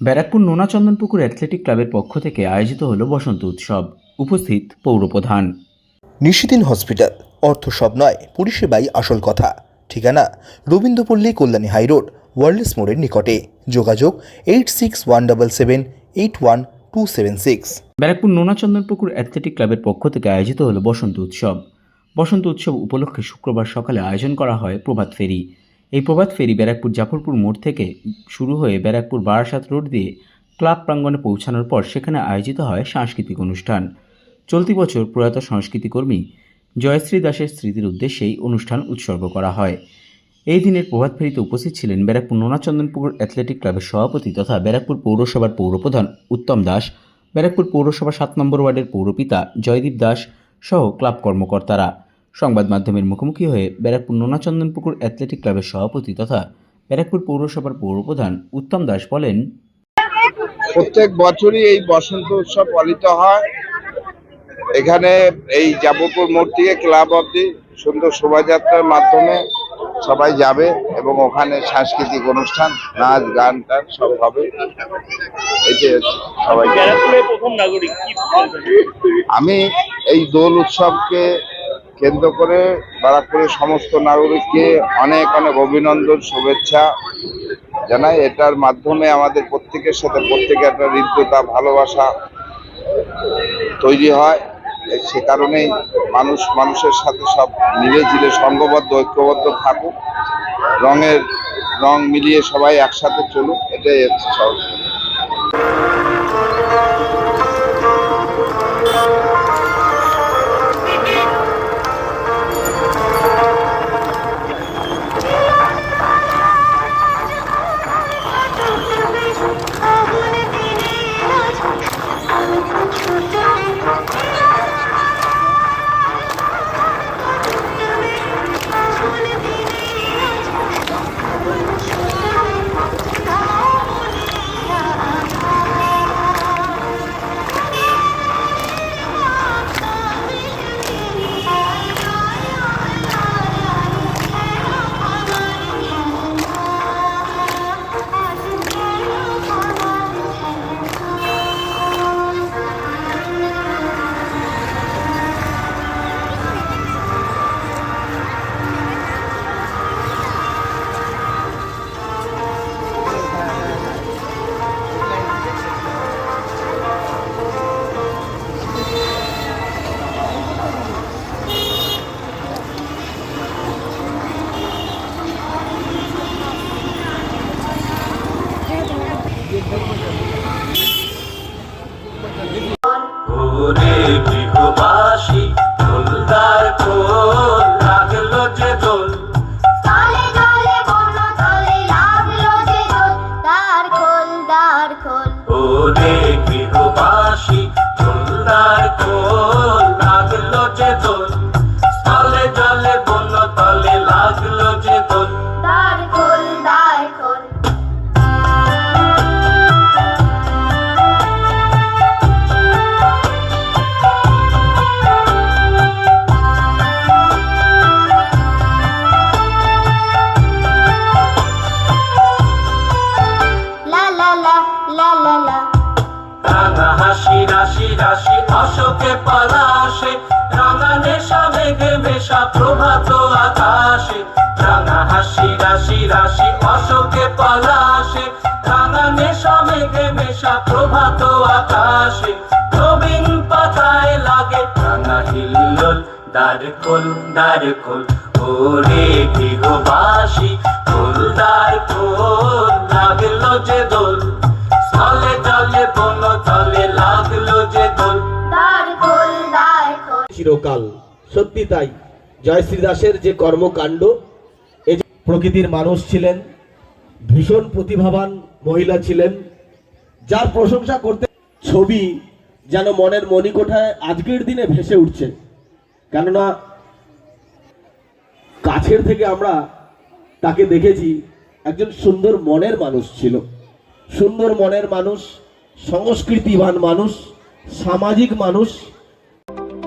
ব্যারাকপুর নোনা চন্দনপুকুর অ্যাথলেটিক ক্লাবের পক্ষ থেকে আয়োজিত হলো বসন্ত উৎসব। উপস্থিত পৌরপ্রধান। নিশিদিন হসপিটাল অর্থ সব নয় পরিষেবাই আসল কথা। ঠিকানা রবীন্দ্রপল্লী কল্যাণী হাইরোড ওয়ার্ল্ডস মোড়ের নিকটে। যোগাযোগ eight six one double seven eight one two seven six Barrackpore Nonachandanpukur athletic ক্লাবের পক্ষ থেকে আয়োজিত হলো বসন্ত উৎসব। বসন্ত উৎসব উপলক্ষে শুক্রবার সকালে আয়োজন করা হয় প্রভাত ফেরি। এই প্রভাত ফেরি ব্যারাকপুর জাফরপুর মোড় থেকে শুরু হয়ে ব্যারাকপুর বারাসাত রোড দিয়ে ক্লাব প্রাঙ্গণে পৌঁছানোর পর সেখানে আয়োজিত হয় সাংস্কৃতিক অনুষ্ঠান। চলতি বছর প্রয়াত সংস্কৃতিকর্মী জয়শ্রী দাসের স্মৃতির উদ্দেশ্যেই অনুষ্ঠান উৎসর্গ করা হয়। এই দিনের প্রভাত ফেরিতে উপস্থিত ছিলেন ব্যারাকপুর নোনাচন্দনপুর অ্যাথলেটিক ক্লাবের সভাপতি তথা ব্যারাকপুর পৌরসভার পৌরপ্রধান উত্তম দাস, ব্যারাকপুর পৌরসভা সাত নম্বর ওয়ার্ডের পৌরপিতা জয়দীপ দাস সহ ক্লাব কর্মকর্তারা। সংবাদ মাধ্যমের মুখোমুখি হয়ে ব্যারাকপুর নোনাচন্দনপুকুর অ্যাথলেটিক ক্লাবের সভাপতি তথা ব্যারাকপুর পৌরসভার পৌরপ্রধান উত্তম দাস বলেন প্রত্যেক বছরই এই বসন্ত উৎসব পালিত হয় এখানে এই যাবপুর মোড় থেকে ক্লাব অব্দি সুন্দর শোভাযাত্রার মাধ্যমে সবাই যাবে এবং ওখানে সাংস্কৃতিক অনুষ্ঠান নাচ গান টান সব হবে সবাই ব্যারাকপুরের প্রথম নাগরিক কি বলবেন? আমি এই দোল উৎসবকে কেন্দ্র করে বারাকপুরের সমস্ত নাগরিককে অনেক অনেক অভিনন্দন, শুভেচ্ছা জানাই। এটার মাধ্যমে আমাদের প্রত্যেকের সাথে প্রত্যেকের একটা হৃদ্যতা, ভালোবাসা তৈরি হয়। সে কারণেই মানুষ, মানুষের সাথে সব মিলে ঝিলে সঙ্গবদ্ধ, ঐক্যবদ্ধ থাকুক। রঙের রং মিলিয়ে সবাই একসাথে চলুক, এটাই হচ্ছে গৃহবাসী দোলদার কোল লাগল যে দোল তালে লাগল যে দোল খোল খোল। গৃহবাসী দোলদার কোল লাগল যে দোল অশোকে পলাশে, রাঙা নেশা, মেঘে মেশা, প্রভাত আকাশে। রাঙা হাসি, রাশি রাশি, অশোকে পলাশে, রাঙা নেশা, মেঘে মেশা, প্রভাত আকাশে। নবীন পাতায় লাগে রাঙা হিল্লোল, দ্বার খোল ওরে গৃহবাসী খোল, দ্বার খোল, লাগল যে দোল। তলে চিরকাল সত্যি তাই। জয়শ্রী দাসের যে কর্মকাণ্ড এই প্রকৃতির মানুষ ছিলেন, ভীষণ প্রতিভাবান মহিলা ছিলেন, যার প্রশংসা করতে ছবি যেন মনের মণিকোঠায় আজকের দিনে ভেসে উঠছে। কেননা, কাছের থেকে আমরা তাকে দেখেছি, একজন সুন্দর মনের মানুষ ছিল। সুন্দর মনের মানুষ, সংস্কৃতিবান মানুষ, সামাজিক মানুষ